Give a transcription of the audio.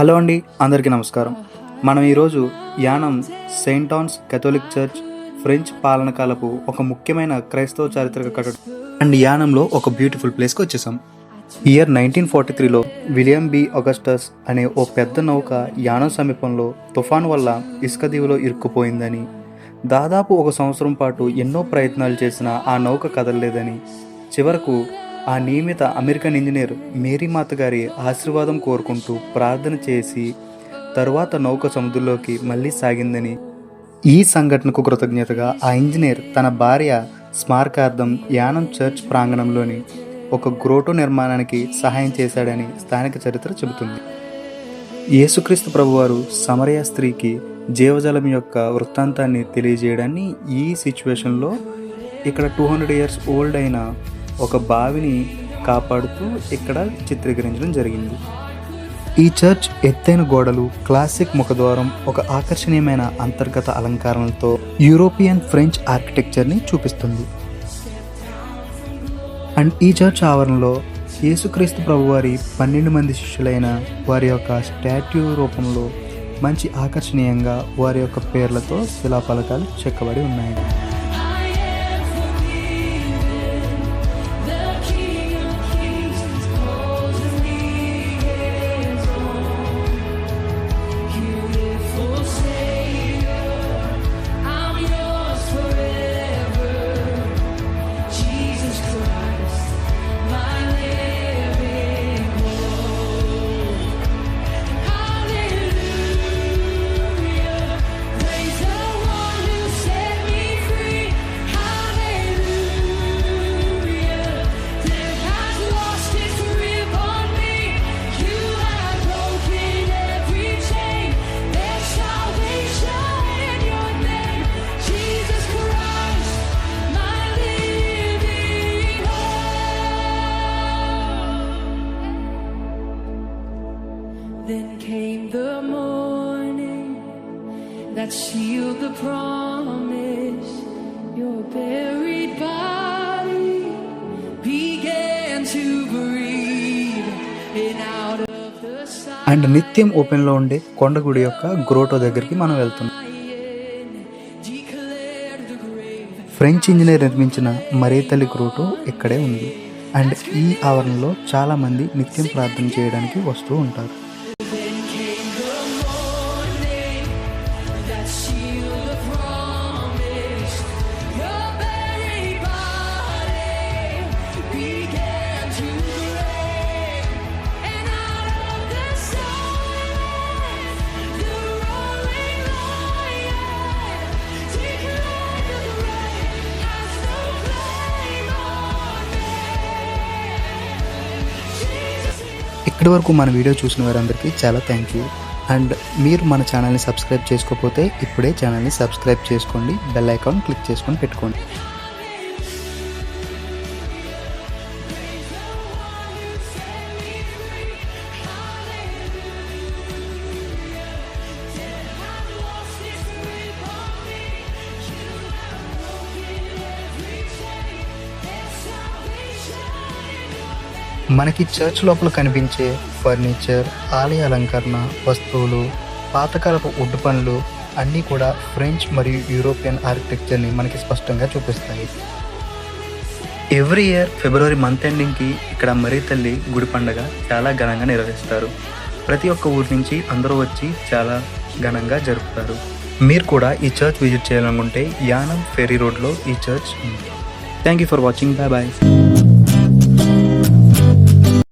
Hello అండి అందరికీ నమస్కారం. మనం ఈరోజు Yanam saint Anne's Catholic church French పాలన కాలపు ఒక ముఖ్యమైన క్రైస్తవ చారిత్రక కట్టడం. అండ్ యానంలో ఒక బ్యూటిఫుల్ ప్లేస్కి వచ్చేసాం. ఇయర్ నైన్టీన్ ఫార్టీ త్రీలో విలియం బి అగస్టస్ అనే ఓ పెద్ద నౌక యానం సమీపంలో తుఫాన్ వల్ల ఇసుక దీవిలో ఇరుక్కుపోయిందని దాదాపు ఒక సంవత్సరం పాటు ఎన్నో ప్రయత్నాలు చేసిన ఆ నౌక కదలలేదని చివరకు ఆ నియమిత అమెరికన్ ఇంజనీర్ మేరీమాత గారి ఆశీర్వాదం కోరుకుంటూ ప్రార్థన చేసి తరువాత నౌక సముద్రంలోకి మళ్ళీ సాగిందని. ఈ సంఘటనకు కృతజ్ఞతగా ఆ ఇంజనీర్ తన భార్య స్మారకార్థం యానం చర్చ్ ప్రాంగణంలోని ఒక గ్రోటో నిర్మాణానికి సహాయం చేశాడని స్థానిక చరిత్ర చెబుతుంది. యేసుక్రీస్తు ప్రభువారు సమరయ స్త్రీకి జీవజలం యొక్క వృత్తాంతాన్ని తెలియజేయడాన్ని ఈ సిచ్యువేషన్లో ఇక్కడ టూ హండ్రెడ్ ఇయర్స్ ఓల్డ్ అయిన ఒక బావిని కాపాడుతూ ఇక్కడ చిత్రీకరించడం జరిగింది. ఈ చర్చ్ ఎత్తైన గోడలు క్లాసిక్ ముఖద్వారం ఒక ఆకర్షణీయమైన అంతర్గత అలంకరణలతో యూరోపియన్ ఫ్రెంచ్ ఆర్కిటెక్చర్ని చూపిస్తుంది. అండ్ ఈ చర్చ్ ఆవరణలో యేసుక్రీస్తు ప్రభువారి పన్నెండు మంది శిష్యులైన వారి యొక్క స్టాట్యూ రూపంలో మంచి ఆకర్షణీయంగా వారి యొక్క పేర్లతో శిలాఫలకాలు చెక్కబడి ఉన్నాయి. That sealed the promise. Your buried body began to breathe, in out of the and నిత్యం ఓపెన్లో ఉండే కొండగుడి యొక్క గ్రోటో దగ్గరికి మనం వెళ్తున్నాం. ఫ్రెంచ్ ఇంజనీర్ నిర్మించిన మరేతల్లి గ్రోటో ఇక్కడే ఉంది. అండ్ ఈ ఆవరణలో చాలామంది నిత్యం ప్రార్థన చేయడానికి వస్తూ ఉంటారు. ఇప్పటి వరకు మన వీడియో చూసిన వారందరికీ చాలా థ్యాంక్ యూ అండ్ మీరు మన ఛానల్ని సబ్స్క్రైబ్ చేసుకోకపోతే ఇప్పుడే ఛానల్ని సబ్స్క్రైబ్ చేసుకోండి. బెల్ ఐకాన్ క్లిక్ చేసుకొని పెట్టుకోండి. మనకి చర్చ్ లోపల కనిపించే ఫర్నిచర్ ఆలయ అలంకరణ వస్తువులు పాతకాలపు వుడ్ పనులు అన్నీ కూడా ఫ్రెంచ్ మరియు యూరోపియన్ ఆర్కిటెక్చర్ని మనకి స్పష్టంగా చూపిస్తాయి. ఎవ్రీ ఇయర్ ఫిబ్రవరి మంత్ ఎండింగ్కి ఇక్కడ మరీ తల్లి గుడి పండగ చాలా ఘనంగా నిర్వహిస్తారు. ప్రతి ఒక్క ఊరి నుంచి అందరూ వచ్చి చాలా ఘనంగా జరుపుతారు. మీరు కూడా ఈ చర్చ్ విజిట్ చేయాలనుకుంటే యానం ఫెరీ రోడ్లో ఈ చర్చ్ ఉంది. Thank you for watching bye bye